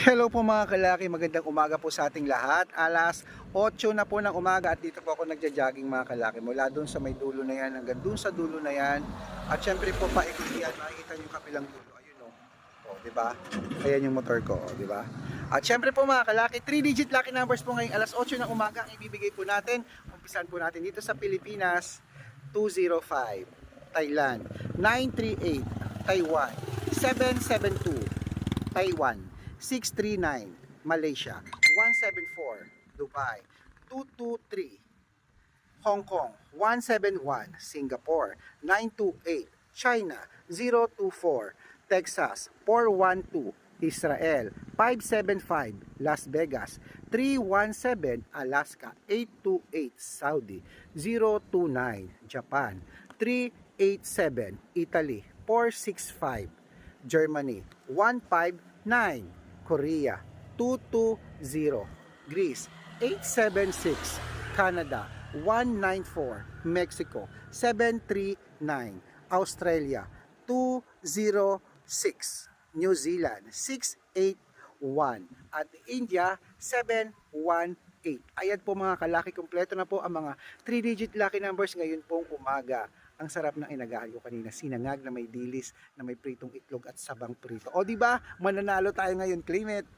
Hello po mga kalaki, magandang umaga po sa ating lahat. Alas 8 na po ng umaga at dito po ako nagja-jogging mga kalaki. Mula doon sa may dulo na yan hanggang doon sa dulo na yan. At syempre po paikot yan, makikita yung kapilang dulo. Ayun o. Oh. di ba? Ayan yung motor ko, oh, di ba? At syempre po mga kalaki, 3-digit lucky numbers po ngayong alas 8 ng umaga ang ibibigay po natin. Umpisan po natin dito sa Pilipinas, 205, Thailand, 938, Taiwan, 772, Taiwan, 639, Malaysia, 174, Dubai, 223, Hong Kong, 171, Singapore, 928, China, 024, Texas, 412, Israel, 575, Las Vegas, 317, Alaska, 828, Saudi, 029, Japan, 387, Italy, 465, Germany, 159, Korea, 220, Greece, 876, Canada, 194, Mexico, 739, Australia, 206, New Zealand, 681, at India, 718. Ayan po mga kalaki, kompleto na po ang mga 3-digit lucky numbers ngayon pong umaga. Ang sarap ng inagahan kanina, sinangag na may dilis, na may pritong itlog at sabang prito. O di ba? Mananalo tayo ngayon, claim it.